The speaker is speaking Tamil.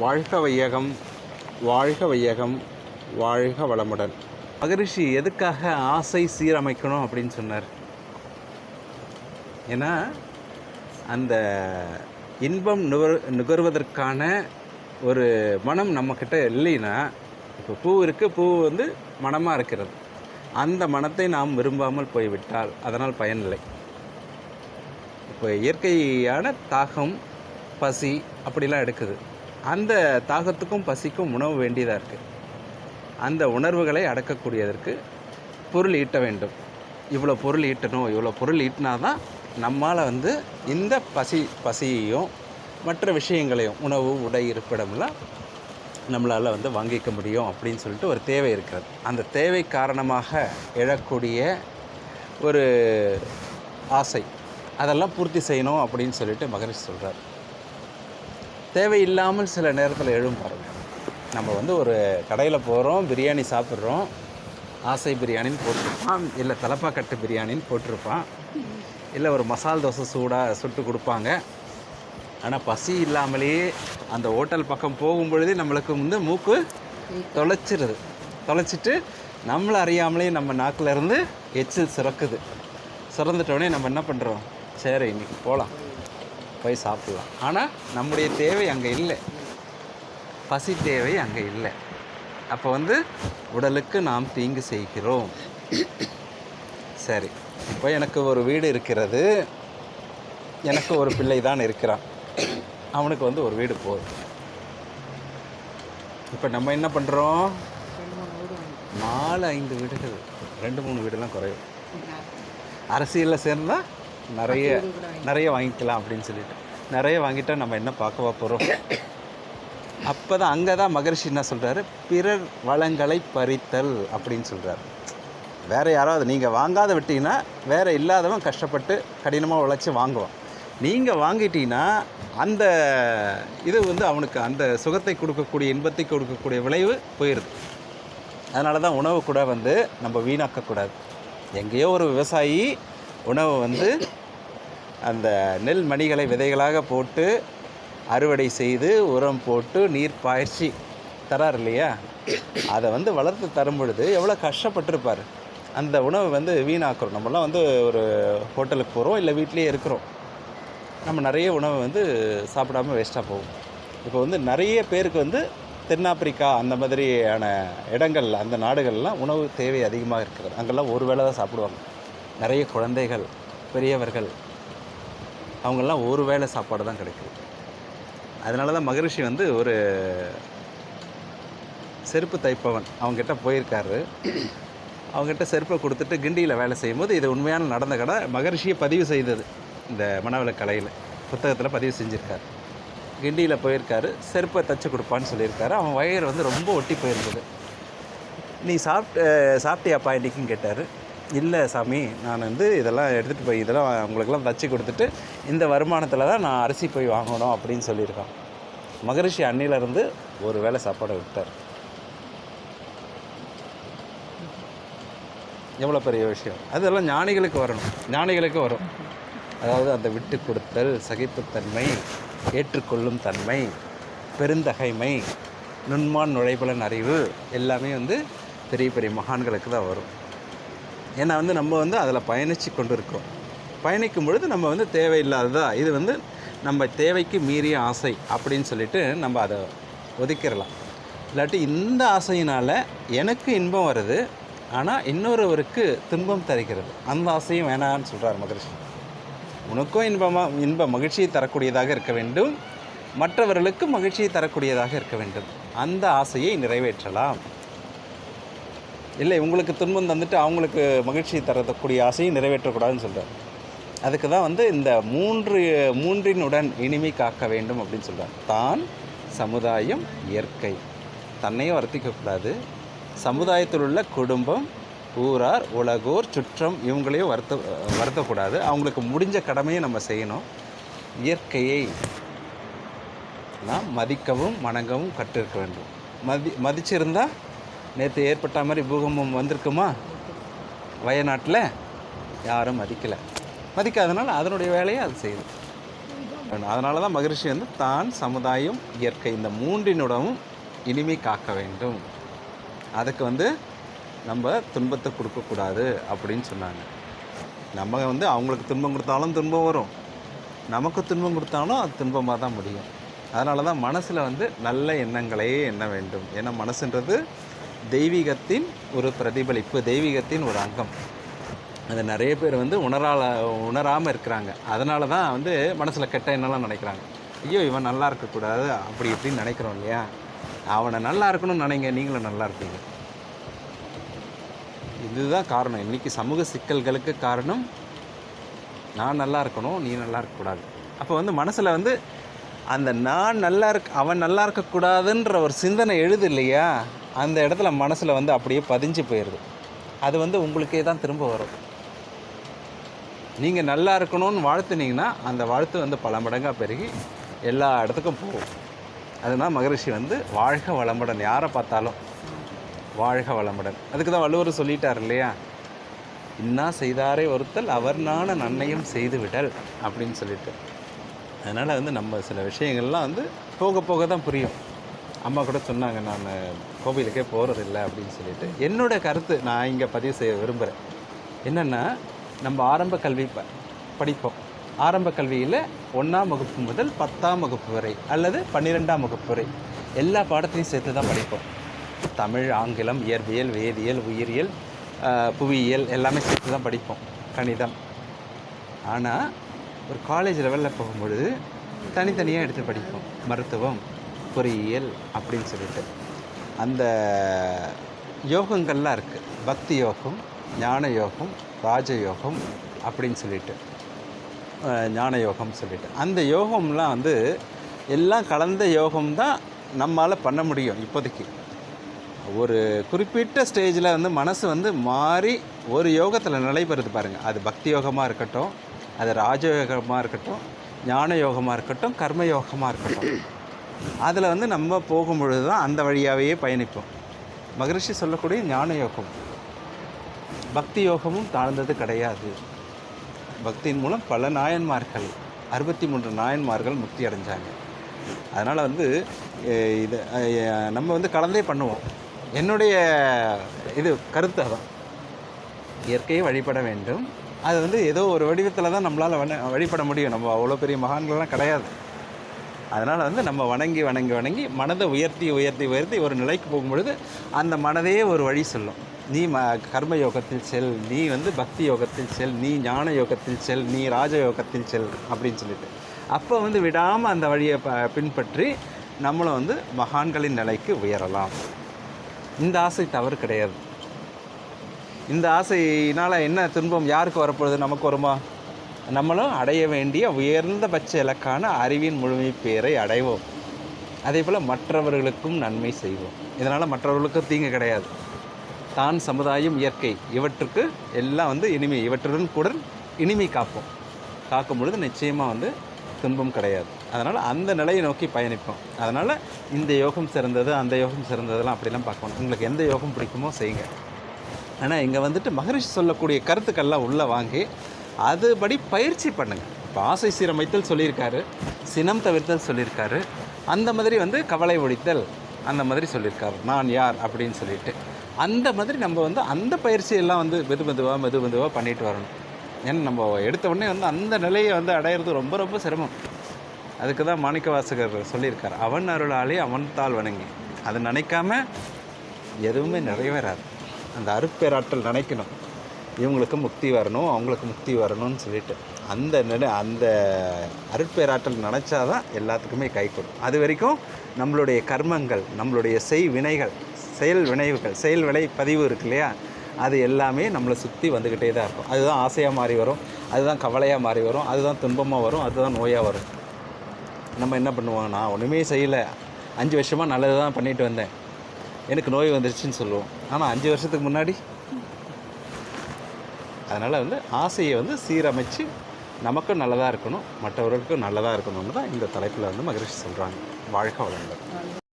வாழ்க வையகம் வாழ்க வையகம் வாழ்க வளமுடன். மகரிஷி எதுக்காக ஆசை சீரமைக்கணும் அப்படின்னு சொன்னார்? ஏன்னா அந்த இன்பம் நுகர் நுகர்வதற்கான ஒரு மனம் நம்மக்கிட்ட இல்லைன்னா இப்போ பூ இருக்குது பூ வந்து மனமாக இருக்கிறது. அந்த மனத்தை நாம் விரும்பாமல் போய்விட்டால் அதனால் பயனில்லை இப்போ இயற்கையான தாகம் பசி அப்படிலாம் எடுக்குது. அந்த தாகத்துக்கும் பசிக்கும் உணவு வேண்டியதாக இருக்குது அந்த உணர்வுகளை அடக்கக்கூடியதற்கு பொருள் ஈட்ட வேண்டும். இவ்வளோ பொருள் ஈட்டணும் இவ்வளோ பொருள் ஈட்டினா தான் நம்மால் வந்து இந்த பசி பசியையும் மற்ற விஷயங்களையும் உணவு உடை இருப்பிடம்லாம் நம்மளால் வந்து வாங்கிக்க முடியும் அப்படின்னு சொல்லிட்டு ஒரு தேவை இருக்கிறது. அந்த தேவை காரணமாக எழக்கூடிய ஒரு ஆசை அதெல்லாம் பூர்த்தி செய்யணும் அப்படின்னு சொல்லிட்டு மகரிஷி சொல்கிறார் தேவையில்லாமல் சில நேரத்தில் எழும் பாருங்கள் நம்ம வந்து ஒரு கடையில் போகிறோம் பிரியாணி சாப்பிட்றோம். ஆசை பிரியாணின்னு போட்டிருப்பான். இல்லை தலப்பாக்கட்டு பிரியாணின்னு போட்டிருப்பான். இல்லை ஒரு மசால் தோசை சூடாக சுட்டு கொடுப்பாங்க. ஆனால் பசி இல்லாமலேயே அந்த ஹோட்டல் பக்கம் போகும் பொழுதே நம்மளுக்கு வந்து மூக்கு தொலைச்சிருது. தொலைச்சிட்டு நம்மளை அறியாமலே நம்ம நாக்கில் இருந்து எச்சில் சிறக்குது. சிறந்துட்டோடனே நம்ம என்ன பண்ணுறோம் சரி இன்றைக்கி போகலாம் போய் சாப்பிட்லாம். ஆனால் நம்முடைய தேவை அங்கே இல்லை. பசி தேவை அங்கே இல்லை. அப்போ வந்து உடலுக்கு நாம் தீங்கு செய்கிறோம். சரி. இப்போ எனக்கு ஒரு வீடு இருக்கிறது. எனக்கு ஒரு பிள்ளை தான் இருக்கிறான். அவனுக்கு வந்து ஒரு வீடு போதும். இப்போ நம்ம என்ன பண்ணுறோம் நாலு ஐந்து வீடுகள். ரெண்டு மூணு வீடெல்லாம் குறையும். அரசியலில் சேர்ந்தா நிறைய நிறைய வாங்கிக்கலாம் அப்படின்னு சொல்லிட்டு. நிறைய வாங்கிட்டா நம்ம என்ன பார்க்கவா போகிறோம் அப்போ தான் அங்கே தான் மகரிஷி என்ன சொல்கிறாரு பிறர் வளங்களை பறித்தல் அப்படின்னு சொல்கிறார் வேறு யாராவது நீங்கள் வாங்காத விட்டீங்கன்னா வேறு இல்லாதவன் கஷ்டப்பட்டு கடினமாக உழைச்சி வாங்குவான். நீங்கள் வாங்கிட்டீங்கன்னா அந்த இது வந்து அவனுக்கு அந்த சுகத்தை கொடுக்கக்கூடிய இன்பத்தை கொடுக்கக்கூடிய விளைவு போயிடுது அதனால தான் உணவு கூட வந்து நம்ம வீணாக்கக்கூடாது. எங்கேயோ ஒரு விவசாயி உணவை வந்து அந்த நெல் மணிகளை விதைகளாக போட்டு அறுவடை செய்து உரம் போட்டு நீர் பாய்ச்சி தரார் இல்லையா? அதை வந்து வளர்த்து தரும் பொழுது எவ்வளோ கஷ்டப்பட்டிருப்பார். அந்த உணவை வந்து வீணாக்குறோம். நம்மலாம் வந்து ஒரு ஹோட்டலுக்கு போகிறோம் இல்லை வீட்டிலேயே இருக்கிறோம். நம்ம நிறைய உணவை வந்து சாப்பிடாம வேஸ்ட்டாக போகும். இப்போ வந்து நிறைய பேருக்கு வந்து தென்னாப்பிரிக்கா அந்த மாதிரியான இடங்கள் அந்த நாடுகள்லாம் உணவு தேவை அதிகமாக இருக்கிறது. அங்கெல்லாம் ஒரு வேளை தான் சாப்பிடுவாங்க. நிறைய குழந்தைகள் பெரியவர்கள் அவங்கெல்லாம் ஒரு வேளை சாப்பாடு தான் கிடைக்குது. அதனால தான் மகரிஷி வந்து ஒரு செருப்பு தைப்பவன் அவங்ககிட்ட போயிருக்காரு. அவங்ககிட்ட செருப்பை கொடுத்துட்டு கிண்டியில் வேலை செய்யும்போது இது உண்மையான நடந்த கடை மகரிஷியை பதிவு செய்தது இந்த மனவள கலையில் புத்தகத்தில் பதிவு செஞ்சுருக்காரு. கிண்டியில் போயிருக்காரு. செருப்பை தச்சு கொடுப்பான்னு சொல்லியிருக்காரு. அவன் வயிறு வந்து ரொம்ப ஒட்டி போயிருந்தது. நீ சாப்பிட்டு சாப்பிட்டியாப்பா இன்னைக்குன்னு கேட்டார். இல்லை சாமி நான் வந்து இதெல்லாம் எடுத்துகிட்டு போய் இதெல்லாம் உங்களுக்கெல்லாம் தச்சு கொடுத்துட்டு இந்த வருமானத்தில் தான் நான் அரிசி போய் வாங்கணும் அப்படின்னு சொல்லியிருக்கான். மகரிஷி அன்னிலேருந்து ஒரு வேளை சாப்பாடு விட்டார். எவ்வளோ பெரிய விஷயம். அதெல்லாம் ஞானிகளுக்கு வரணும். ஞானிகளுக்கு வரும். அதாவது அந்த விட்டு கொடுத்தல் சகிப்புத்தன்மை ஏற்றுக்கொள்ளும் தன்மை பெருந்தகைமை நுண்மான் நுழைபலன் அறிவு எல்லாமே வந்து பெரிய பெரிய மகான்களுக்கு தான் வரும். ஏன்னா வந்து நம்ம வந்து அதில் பயணித்து கொண்டு இருக்கோம் பயணிக்கும் பொழுது நம்ம வந்து தேவையில்லாததா? இது வந்து நம்ம தேவைக்கு மீறிய ஆசை அப்படின்னு சொல்லிட்டு நம்ம அதை ஒதுக்கிடலாம். இல்லாட்டி இந்த ஆசையினால் எனக்கு இன்பம் வருது ஆனால் இன்னொருவருக்கு துன்பம் தருகிறது. அந்த ஆசையும் வேணான்னு சொல்கிறார் மகரிஷி. உனக்கும் இன்பமாக இன்ப மகிழ்ச்சியை தரக்கூடியதாக இருக்க வேண்டும். மற்றவர்களுக்கு மகிழ்ச்சியை தரக்கூடியதாக இருக்க வேண்டும். அந்த ஆசையை நிறைவேற்றலாம். இல்லை உங்களுக்கு துன்பம் தந்துட்டு அவங்களுக்கு மகிழ்ச்சி தரக்கூடிய ஆசையும் நிறைவேற்றக்கூடாதுன்னு சொல்கிறார் அதுக்கு தான் வந்து இந்த மூன்று மூன்றினுடன் இனிமை காக்க வேண்டும் அப்படின்னு சொல்கிறார் தான் சமுதாயம் இயற்கை. தன்னையும் வருத்திக்கக்கூடாது சமுதாயத்தில் உள்ள குடும்பம் ஊரார் உலகோர் சுற்றம் இவங்களையும் வருத்த வருத்தக்கூடாது. அவங்களுக்கு முடிஞ்ச கடமையை நம்ம செய்யணும். இயற்கையை நாம் மதிக்கவும் வணங்கவும் கற்றிருக்க வேண்டும். மதி மதிச்சிருந்தால் நேற்று ஏற்பட்ட மாதிரி பூகம்பம் வந்திருக்குமா? வயநாட்டில் யாரும் மதிக்கலை. மதிக்காதனால அதனுடைய வேலையை அது செய்யுது அதனால தான் மகிழ்ச்சி வந்து தான் சமுதாயம் இயற்கை இந்த மூன்றினுடமும் இனிமை காக்க வேண்டும். அதுக்கு வந்து நம்ம துன்பத்தை கொடுக்கக்கூடாது அப்படின்னு சொன்னாங்க. நம்ம வந்து அவங்களுக்கு துன்பம் கொடுத்தாலும் துன்பம் வரும். நமக்கு துன்பம் கொடுத்தாலும் அது துன்பமாக தான் முடியும். அதனால தான் மனசில் வந்து நல்ல எண்ணங்களையே எண்ண வேண்டும். ஏன்னா மனசுன்றது தெய்வீகத்தின் ஒரு பிரதிபலிப்பு தெய்வீகத்தின் ஒரு அங்கம். அது நிறைய பேர் வந்து உணரால உணராமல் இருக்கிறாங்க. அதனால தான் வந்து மனசில் கெட்ட என்னெல்லாம் நினைக்கிறாங்க. ஐயோ இவன் நல்லா இருக்கக்கூடாது. அப்படி இப்படின்னு நினைக்கிறோம் இல்லையா? அவனை நல்லா இருக்கணும்னு நினைங்க. நீங்களும் நல்லா இருப்பீங்க இதுதான் காரணம். இன்றைக்கி சமூக சிக்கல்களுக்கு காரணம் நான் நல்லா இருக்கணும் நீ நல்லா இருக்கக்கூடாது. அப்போ வந்து மனசில் வந்து அந்த நான் நல்லா இருக்க அவன் நல்லா இருக்கக்கூடாதுன்ற ஒரு சிந்தனை எழுது இல்லையா? அந்த இடத்துல மனசில் வந்து அப்படியே பதிஞ்சு போயிடுது அது வந்து உங்களுக்கே தான் திரும்ப வரும். நீங்கள் நல்லா இருக்கணும்னு வாழ்த்துனீங்கன்னா அந்த வாழ்த்து வந்து பல மடங்காக பெருகி எல்லா இடத்துக்கும் போகும். அதுதான் மகரிஷி வந்து வாழ்க வளமுடன். யாரை பார்த்தாலும் வாழ்க வளமுடன். அதுக்கு தான் வள்ளுவர் சொல்லிட்டார் இல்லையா? இன்னா செய்தாரே ஒருத்தல் அவர் நாண நன்மையும் செய்து விடல் அப்படின்னு சொல்லிட்டு. அதனால் வந்து நம்ம சில விஷயங்கள்லாம் வந்து போக போக தான் புரியும். அம்மா கூட சொன்னாங்க நான் கோவிலுக்கே போகிறதில்ல அப்படின்னு சொல்லிட்டு. என்னோட கருத்து நான் இங்கே பதிவு செய்ய விரும்புகிறேன் என்னென்னா நம்ம ஆரம்ப கல்வி ப படிப்போம். ஆரம்ப கல்வியில் ஒன்றாம் வகுப்பு முதல் பத்தாம் வகுப்பு வரை அல்லது பன்னிரெண்டாம் வகுப்பு வரை எல்லா பாடத்தையும் சேர்த்து தான் படிப்போம். தமிழ் ஆங்கிலம் இயற்பியல் வேதியியல் உயிரியல் புவியியல் எல்லாமே சேர்த்து தான் படிப்போம் கணிதம். ஆனால் ஒரு காலேஜ் லெவலில் போகும்பொழுது தனித்தனியாக எடுத்து படிப்போம். மருத்துவம் பொறியியல் அப்படின்னு சொல்லிட்டு. அந்த யோகங்கள்லாம் இருக்குது பக்தி யோகம் ஞான யோகம் ராஜயோகம் அப்படின்னு சொல்லிட்டு. ஞான யோகம் சொல்லிட்டு. அந்த யோகம்லாம் வந்து எல்லாம் கலந்த யோகம் தான் நம்மளால் பண்ண முடியும் இப்போதைக்கு. ஒரு குறிப்பிட்ட ஸ்டேஜில் வந்து மனசு வந்து மாறி ஒரு யோகத்தில் நிலைபெறுது பாருங்கள் அது பக்தி யோகமாக இருக்கட்டும் அது ராஜயோகமாக இருக்கட்டும் ஞான யோகமாக இருக்கட்டும் கர்ம யோகமாக இருக்கட்டும். அதில் வந்து நம்ம போகும்பொழுது தான் அந்த வழியாகவே பயணிப்போம். மகரிஷி சொல்லக்கூடிய ஞான யோகம் பக்தி யோகமும் தாழ்ந்தது கிடையாது. பக்தியின் மூலம் பல நாயன்மார்கள் அறுபத்தி மூன்று நாயன்மார்கள் முக்தி அடைஞ்சாங்க. அதனால் வந்து இது நம்ம வந்து கலந்தே பண்ணுவோம். என்னுடைய இது கருத்து அதான். இயற்கையை வழிபட வேண்டும். அது வந்து ஏதோ ஒரு வடிவத்தில் தான் நம்மளால் வழிபட முடியும். நம்ம அவ்வளோ பெரிய மகான்கள்லாம் கிடையாது. அதனால் வந்து நம்ம வணங்கி வணங்கி வணங்கி மனதை உயர்த்தி உயர்த்தி உயர்த்தி ஒரு நிலைக்கு போகும்பொழுது அந்த மனதே ஒரு வழி சொல்லும். நீ ம கர்ம யோகத்தில் செல் நீ வந்து பக்தி யோகத்தில் செல் நீ ஞான யோகத்தில் செல் நீ ராஜ யோகத்தில் செல் அப்படின்னு சொல்லிட்டு. அப்போ வந்து விடாமல் அந்த வழியை ப பின்பற்றி நம்மளும் வந்து மகான்களின் நிலைக்கு உயரலாம். இந்த ஆசை தவறு கிடையாது. இந்த ஆசையினால் என்ன துன்பம் யாருக்கு வரப்போகுது நமக்கு வருமா? நம்மளும் அடைய வேண்டிய உயர்ந்தபட்ச இலக்கான அறிவின் முழுமை பேரை அடைவோம். அதே போல் மற்றவர்களுக்கும் நன்மை செய்வோம். இதனால் மற்றவர்களுக்கும் தீங்கு கிடையாது. தான் சமுதாயம் இயற்கை. இவற்றுக்கு எல்லாம் வந்து இனிமை. இவற்றுடன் கூட இனிமை காப்போம். காக்கும் பொழுது நிச்சயமாக வந்து துன்பம் கிடையாது. அதனால் அந்த நிலையை நோக்கி பயணிப்போம். அதனால் இந்த யோகம் சிறந்தது அந்த யோகம் சிறந்ததெல்லாம் அப்படிலாம் பார்க்கணும். உங்களுக்கு எந்த யோகம் பிடிக்குமோ செய்யுங்க. ஆனால் இங்கே வந்துட்டு மகரிஷி சொல்லக்கூடிய கருத்துக்கள்லாம் உள்ளே வாங்கி அதுபடி பயிற்சி பண்ணுங்கள் இப்போ ஆசை சீரமைத்தல் சொல்லியிருக்காரு சினம் தவிர்த்தல் சொல்லியிருக்காரு அந்த மாதிரி வந்து கவலை ஒழித்தல் அந்த மாதிரி சொல்லியிருக்காரு. நான் யார் அப்படின்னு சொல்லிட்டு. அந்த மாதிரி நம்ம வந்து அந்த பயிற்சியெல்லாம் வந்து மெது மெதுவாக மெது மெதுவாக பண்ணிட்டு வரணும். ஏன்னா நம்ம எடுத்த உடனே வந்து அந்த நிலையை வந்து அடையிறது ரொம்ப ரொம்ப சிரமம். அதுக்கு தான் மாணிக்க வாசகர் சொல்லியிருக்கார் அவன் அருளாலே அவன் தாள் வணங்கி. அதை நினைக்காம எதுவுமே நிறைவேறாது. அந்த அருட்பேராற்றல் நினைக்கணும். இவங்களுக்கு முக்தி வரணும் அவங்களுக்கு முக்தி வரணும்னு சொல்லிட்டு. அந்த நிலை அந்த அருட்பேராற்றல் நினச்சாதான் எல்லாத்துக்குமே கை கொடுக்கும். அது வரைக்கும் நம்மளுடைய கர்மங்கள் நம்மளுடைய செய் வினைகள் செயல் வினைவுகள் செயல் வினை பதிவு இருக்கு இல்லையா? அது எல்லாமே நம்மளை சுற்றி வந்துக்கிட்டே தான் இருக்கும். அதுதான் ஆசையாக மாறி வரும் அதுதான் கவலையாக மாறி வரும் அதுதான் துன்பமாக வரும் அதுதான் நோயாக வரும். நம்ம என்ன பண்ணுவோம்? நான் ஒன்றுமே செய்யலை. அஞ்சு வருஷமாக நல்லது தான் பண்ணிட்டு வந்தேன். எனக்கு நோய் வந்துருச்சுன்னு சொல்லுவோம். ஆனால் அஞ்சு வருஷத்துக்கு முன்னாடி அதனால் வந்து ஆசையை வந்து சீரமைச்சு நமக்கும் நல்லதாக இருக்கணும் மற்றவர்களுக்கும் நல்லதாக இருக்கணும்னு தான் இந்த தலைப்பில் வந்து மகிழ்ச்சி சொல்கிறாங்க வாழ்க வளங்கள்